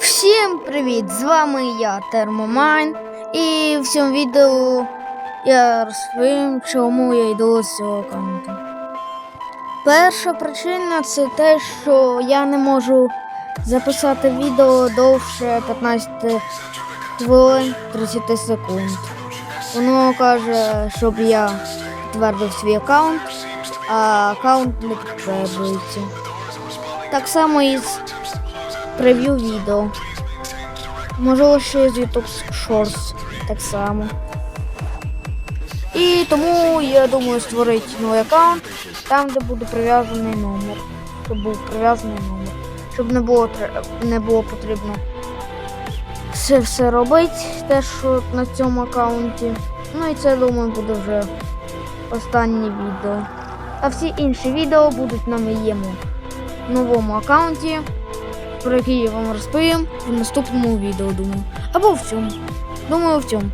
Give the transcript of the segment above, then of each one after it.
Всім привіт! З вами я Термомайн, і в цьому відео я розповім, чому я йду з цього аккаунту. Перша причина це те, що я не можу записати відео довше 15 хвилин 30 секунд. Воно каже, щоб я підтвердив свій аккаунт, а аккаунт не підтверджується. Так само і прев'ю відео. Можливо, ще з YouTube Shorts так само. І тому я думаю створити новий аккаунт, там, де буде прив'язаний номер. Щоб був прив'язаний номер. Щоб не було, не було потрібно це все робити, те, що на цьому аккаунті. Ну і це, думаю, буде вже останнє відео. А всі інші відео будуть на моєму новому аккаунті про який я вам розповім в наступному відео, думаю. Або в цьому. Думаю, в цьому.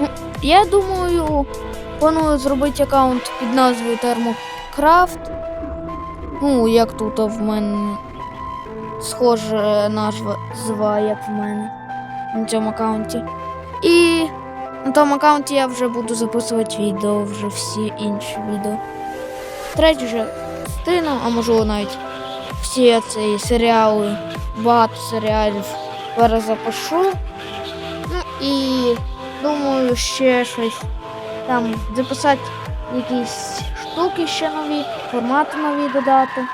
Ну, я думаю, планую зробити аккаунт під назвою Thermocraft. Ну, як тут в мене схожа назва, назва, як в мене на цьому аккаунті. І на тому аккаунті я вже буду записувати відео, вже всі інші відео. Третя вже частина, а можливо навіть всі ці серіали багато серіалів перезапишу. Ну і думаю, ще щось там записати якісь штуки ще нові, формати нові додати,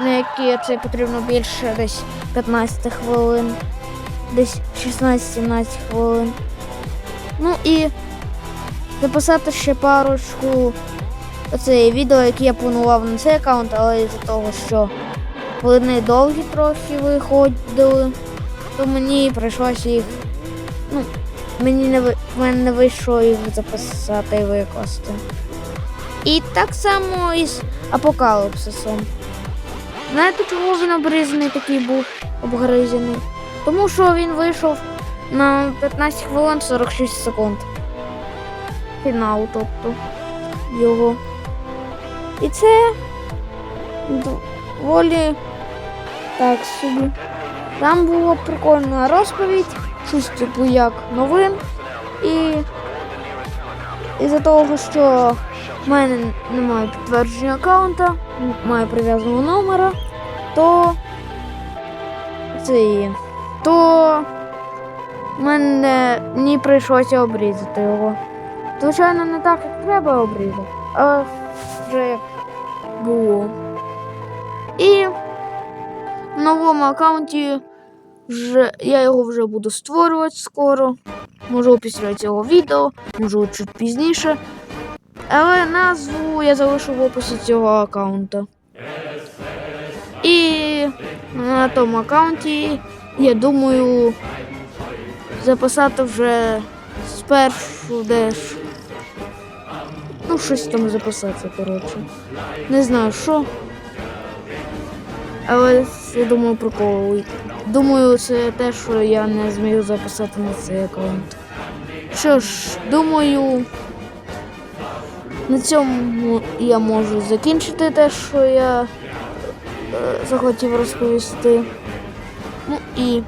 на які це потрібно більше десь 15 хвилин, десь 16-17 хвилин. Ну і записати ще парочку оце відео, які я планував на цей аккаунт, але із-за того, що вони довгі трохи виходили, то мені прийшлося їх. Ну, мені не в мене не вийшло їх записати і викласти. І так само із апокаліпсисом. Знаєте, чому він обрізаний такий був обгризаний? Тому що він вийшов на 15 хвилин 46 секунд. Фінал, тобто його. І це доволі так собі. Там була прикольна розповідь, щось типу як новин. І із-за того, що в мене немає підтвердження аккаунта, немає прив'язаного номера, то це то мене мені прийшлося обрізати його. Звичайно, не так, як треба обрізати, але вже як було. І новому аккаунті вже, я його вже буду створювати скоро. Можу після цього відео, можу чуть пізніше. Але назву я залишу в описі цього аккаунта. І на тому аккаунті, я думаю, записати вже спершу десь. Ну, щось там записати, коротше. Не знаю що. Але я думаю, прикол. Думаю, це те, що я не змію записати на цей аккаунт. Що ж, думаю, на цьому я можу закінчити те, що я е, захотів розповісти. Ну і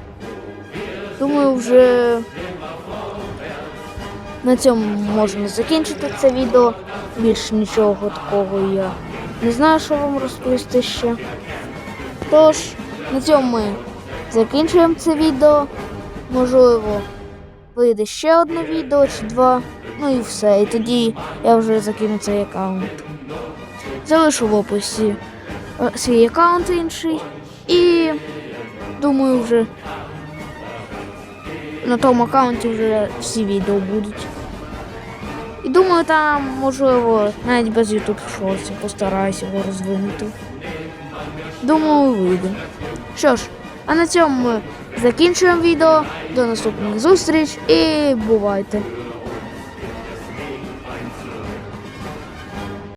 думаю, вже на цьому можна закінчити це відео. Більше нічого такого я не знаю, що вам розповісти ще. Тож, на цьому ми закінчуємо це відео. Можливо, вийде ще одне відео чи два. Ну і все. І тоді я вже закину цей аккаунт. Залишу в описі е, свій аккаунт інший. І думаю, вже на тому аккаунті вже всі відео будуть. І думаю, там, можливо, навіть без YouTube я постараюся його розвинути. Думаю, вийде. Що ж, а на цьому ми закінчуємо відео. До наступних зустріч і бувайте!